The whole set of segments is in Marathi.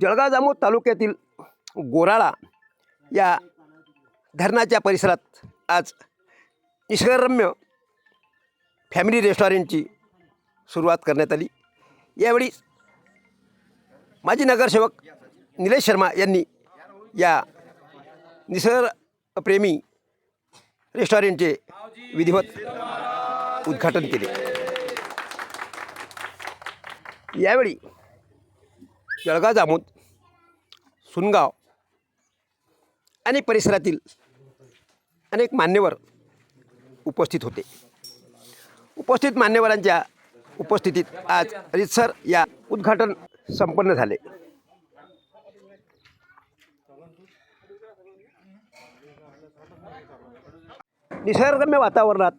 जळगाव जामोद तालुक्यातील गोराळा या धरणाच्या परिसरात आज निसर्गरम्य फॅमिली रेस्टॉरंटची सुरुवात करण्यात आली. यावेळी माजी नगरसेवक निलेश शर्मा यांनी या निसर्गप्रेमी रेस्टॉरंटचे विधिवत उद्घाटन केले. यावेळी जळगाव जामोद सुनगाव आणि परिसरातील अनेक मान्यवर उपस्थित होते. उपस्थित मान्यवरांच्या उपस्थितीत आज रितसर या उद्घाटन संपन्न झाले. निसर्गरम्य वातावरणात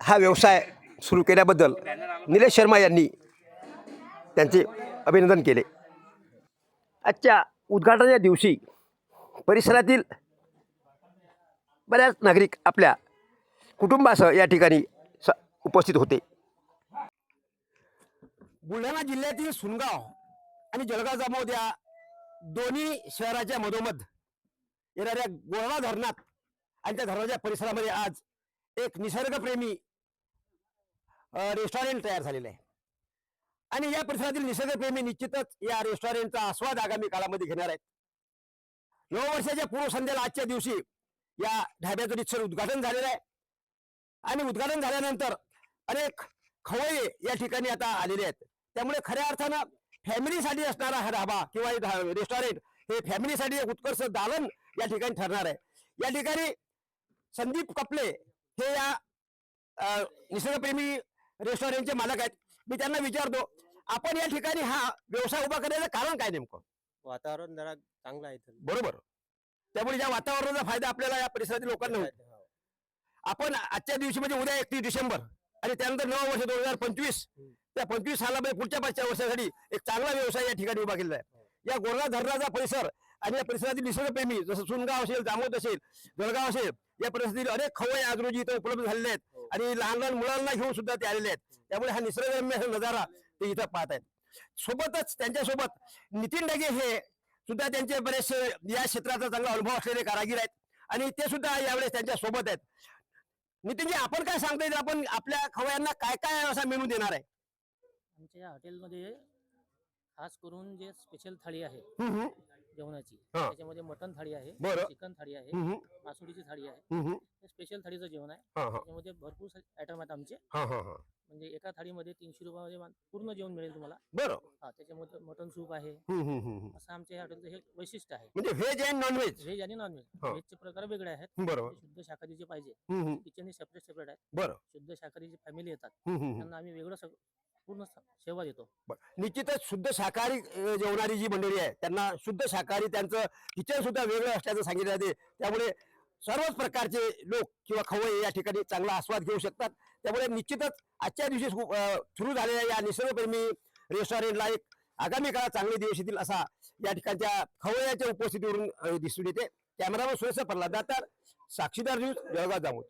हा व्यवसाय सुरू केल्याबद्दल निलेश शर्मा यांनी त्यांचे अभिनंदन केले. आजच्या उद्घाटनाच्या दिवशी परिसरातील बऱ्याच नागरिक आपल्या कुटुंबासह या ठिकाणी स उपस्थित होते. बुलढाणा जिल्ह्यातील सुनगाव आणि जळगाव जामोद या दोन्ही शहराच्या मधोमध येणाऱ्या गोळवा धरणात आणि त्या धरणाच्या परिसरामध्ये आज एक निसर्गप्रेमी रेस्टॉरंट तयार झालेलं आहे. आणि या परिसरातील निसर्गप्रेमी निश्चितच या रेस्टॉरंटचा आस्वाद आगामी काळामध्ये घेणार आहेत. नववर्षाच्या पूर्वसंध्येला आजच्या दिवशी या ढाब्याचं निश्चित उद्घाटन झालेलं आहे. आणि उद्घाटन झाल्यानंतर अनेक खवळे या ठिकाणी आता आलेले आहेत. त्यामुळे खऱ्या अर्थानं फॅमिलीसाठी असणारा हा ढाबा किंवा रेस्टॉरंट हे फॅमिलीसाठी एक उत्कर्ष दालन या ठिकाणी ठरणार आहे. या ठिकाणी संदीप कपले हे या निसर्गप्रेमी रेस्टॉरंटचे मालक आहेत. मी त्यांना विचारतो आपण या ठिकाणी हा व्यवसाय उभा करण्याचं कारण काय नेमकं वातावरण जरा चांगलं आहे इथं. बरोबर त्यामुळे या वातावरणाचा फायदा आपल्याला या परिसरातील लोकांना होईल हो. आपण आजच्या दिवशी म्हणजे उद्या एकतीस डिसेंबर आणि त्यानंतर नवं वर्ष दोन हजार पंचवीस हम्म. त्या पंचवीस सालामध्ये पुढच्या पाचच्या वर्षासाठी एक चांगला व्यवसाय या ठिकाणी उभा केलेला आहे या गोरला धरणाचा परिसर आणि या परिसरातील निसर्गप्रेमी जसं सुनगाव असेल जामोद असेल जळगाव असेल या परिसरातील अनेक खवय आज रोजी इथं उपलब्ध झालेले आहेत हो. आणि लहान लहान मुलांना घेऊन सुद्धा ते आलेले आहेत त्यामुळे हा निसर्गरम्य नजारा ते इथं पाहत आहेत सोबतच त्यांच्यासोबत नितीन डगे हे सुद्धा त्यांचे बरेचसे या क्षेत्राचा चांगला अनुभव असलेले कारागीर आहेत. आणि ते सुद्धा यावेळेस त्यांच्यासोबत आहेत. नितीनजी आपण काय सांगता येईल आपण आपल्या खवयांना काय काय असा मेनू देणार आहे? आमच्या हॉटेलमध्ये खास करून जे स्पेशल थाळी आहे हम्म, हम्म. जेवणाची हा. त्याच्यामध्ये मटन थाळी आहे बरं. चिकन थाळी आहे हम्म, मासुडीची थाळी आहे हम्म. हे स्पेशल थाळीचं जेवण आहे हा, हा, त्याच्यामध्ये भरपूर आयटम आहेत आमचे हा, हा, हा. म्हणजे एका थाळीमध्ये तीनशे रुपयामध्ये मा- पूर्ण जेवण मिळेल तुम्हाला बरं हा त्याच्यामध्ये मटन सूप आहे हम्म, हम्म, हम्म, हम्म. असं आमच्या या हॉटेलचं हे वैशिष्ट्य आहे म्हणजे veg and non veg veg आणि नॉन व्हेज हा. व्हेजचे प्रकार वेगळे आहेत बरोबर जे शुद्ध शाकाहारीचे पाहिजे हम्म, हम्म. किचन सेपरेट सेपरेट आहेत बरं शुद्ध शाकाहारीची फॅमिली येतात हम्म, हम्म, हम्म. त्यांना आम्ही वेगळं सग- पूर्ण सेवा देतो. बरं. निश्चितच शुद्ध शाकाहारी अ, जेवणारी जी मंडळी आहे त्यांना शुद्ध शाकाहारी त्यांचं किचन सुद्धा वेगळं असल्याचं सांगितलं जाते. त्यामुळे सर्वच प्रकारचे लोक किंवा खवय या ठिकाणी चांगला आस्वाद घेऊ शकतात. त्यामुळे निश्चितच आजच्या दिवशी सुरू झालेल्या या निसर्गप्रेमी रेस्टॉरंटला एक आगामी काळात चांगले दिवस येतील असा या ठिकाणच्या खवय्याच्या उपस्थितीवरून अ, दिसून येते. कॅमेरावर सुरेश प्रल्हाद दातार साक्षीदार न्यूज जळगाव जामोद.